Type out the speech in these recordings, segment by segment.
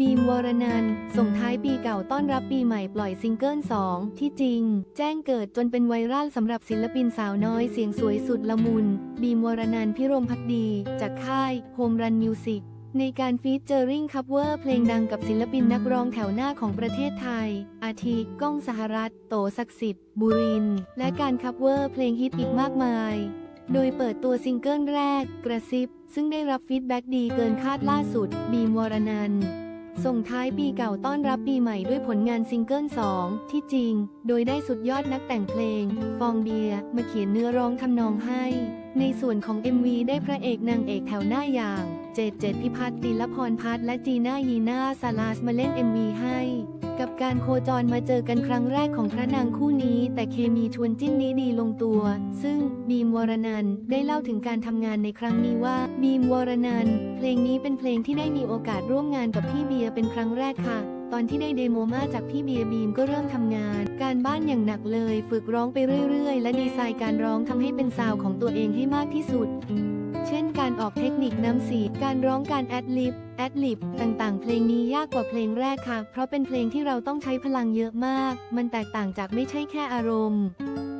บีมวรนันส่งท้ายปีเก่าต้อนรับปีใหม่ปล่อยซิงเกิล 2 ที่จริง แจ้งเกิดจนเป็นไวรัลสำหรับศิลปินสาวน้อยเสียงสวยสุดละมุน บีมวรนันพิรมพักดี จากค่าย Home Run Music ในการฟีเจอริงคัฟเวอร์เพลงดังกับศิลปินนักร้องแถวหน้าของประเทศไทย อาทิก้องสหรัฐ โตศักดิ์สิทธิ์ บุริน และการคัฟเวอร์เพลงฮิตอีกมากมายโดยเปิดตัวซิงเกิลแรก กระซิบ ซึ่งได้รับฟีดแบ็กดีเกินคาดล่าสุด บีมวรนัน ส่งท้ายปีเก่าต้อนรับปีใหม่ด้วยผลงานซิงเกิล 2 ที่จริง โดยได้สุดยอดนักแต่งเพลง ฟองเบียมาเขียนเนื้อร้องทำนองให้ ในส่วนของ MV ได้พระเอกนางเอกแถวหน้าอย่าง เจดเจดพิพัฒน์ติลพรพัฒน์และจีน่ายีน่าซาลาสมาเล่น MV ให้ กับการโคจรมาเจอกันครั้งแรกของพระนางคู่นี้ แต่เคมีชวนจิ้นนี้ดีลงตัว ซึ่งบีมวรนันได้เล่าถึงการทำงานในครั้งนี้ว่า บีมวรนันเพลงนี้เป็นเพลงที่ได้มีโอกาสร่วมงานกับพี่เบียร์เป็นครั้งแรกค่ะ ตอนที่ได้เดโมมาจากพี่เบียร์บีมก็เริ่มทำงาน การบ้านอย่างหนักเลย ฝึกร้องไปเรื่อย ๆ และดีไซน์การร้องทำให้เป็นซาวของตัวเองให้มากที่สุด เช่นการออกเทคนิคน้ำเสียงการร้องการแอดลิบแอดลิบต่างๆ เพลงนี้ยากกว่าเพลงแรกค่ะ เพราะเป็นเพลงที่เราต้องใช้พลังเยอะมาก มันแตกต่างจากไม่ใช่แค่อารมณ์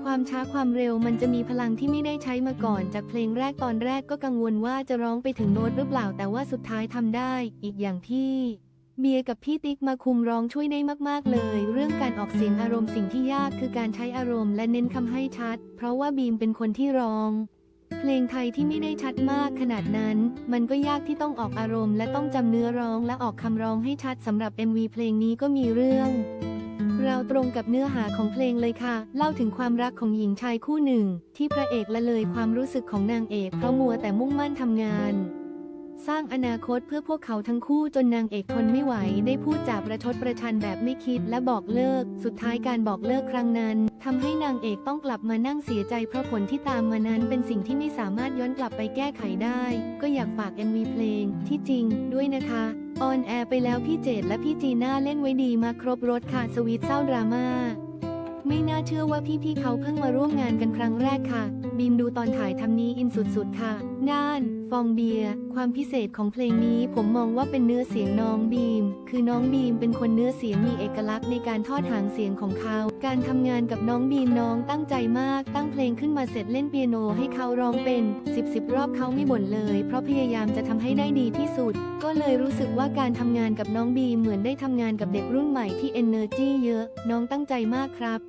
ความช้าความเร็วมันจะมีพลังที่ไม่ได้ใช้มาก่อน จากเพลงแรกตอนแรกก็กังวลว่าจะร้องไปถึงโน้ตหรือเปล่าแต่ว่าสุดท้ายทำได้ อีกอย่างที่ เบียร์กับพี่ติ๊กมาคุมร้องช่วยได้มาก ๆ เลย เรื่องการออกเสียงอารมณ์สิ่งที่ยากคือการใช้อารมณ์และเน้นคำให้ชัด เพราะว่าบีมเป็นคนที่ร้อง เพลงไทยที่ไม่ได้ชัดมากขนาดนั้น มันก็ยากที่ต้องออกอารมณ์ และต้องจำเนื้อร้องและออกคำร้องให้ชัดสำหรับ MV เพลงนี้ก็มีเรื่องเราตรงกับเนื้อหาของเพลงเลยค่ะ เล่าถึงความรักของหญิงชายคู่หนึ่ง ที่พระเอกละเลยความรู้สึกของนางเอกเพราะมัวแต่มุ่งมั่นทำงาน สร้างอนาคตเพื่อพวกเขาทั้งคู่จนนางเอกทนไม่ไหว ได้พูดจาประชดประชันแบบไม่คิดและบอกเลิก สุดท้ายการบอกเลิกครั้งนั้นทำให้นางเอกต้องกลับมานั่งเสียใจเพราะผลที่ตามมานั้นเป็นสิ่งที่ไม่สามารถย้อนกลับไปแก้ไขได้ ก็อยากฝาก MV เพลงที่จริงด้วยนะคะออนแอร์ไปแล้วพี่เจดและพี่จีน่าเล่นไว้ดีมาครบรถค่ะสวีทเศร้าดราม่า ไม่น่าเชื่อว่าพี่ๆเขาเพิ่งมาร่วมงานกันครั้งแรกค่ะ บีมดูตอนถ่ายทำนี้อินสุดๆค่ะ น่าน ฟองเบียร์ ความพิเศษของเพลงนี้ผมมองว่าเป็นเนื้อเสียงน้องบีม คือน้องบีมเป็นคนเนื้อเสียงมีเอกลักษณ์ในการทอดหางเสียงของเขา การทำงานกับน้องบีมน้องตั้งใจมาก ตั้งเพลงขึ้นมาเสร็จเล่นเปียโนให้เขาร้องเป็น 10บสรอบเขาไม่บ่นเลย เพราะพยายามจะทำให้ได้ดีที่สุด ก็เลยรู้สึกว่าการทำงานกับน้องบีมเหมือนได้ทำงานกับเด็กรุ่นใหม่ที่ energy เยอะ น้องตั้งใจมากครับ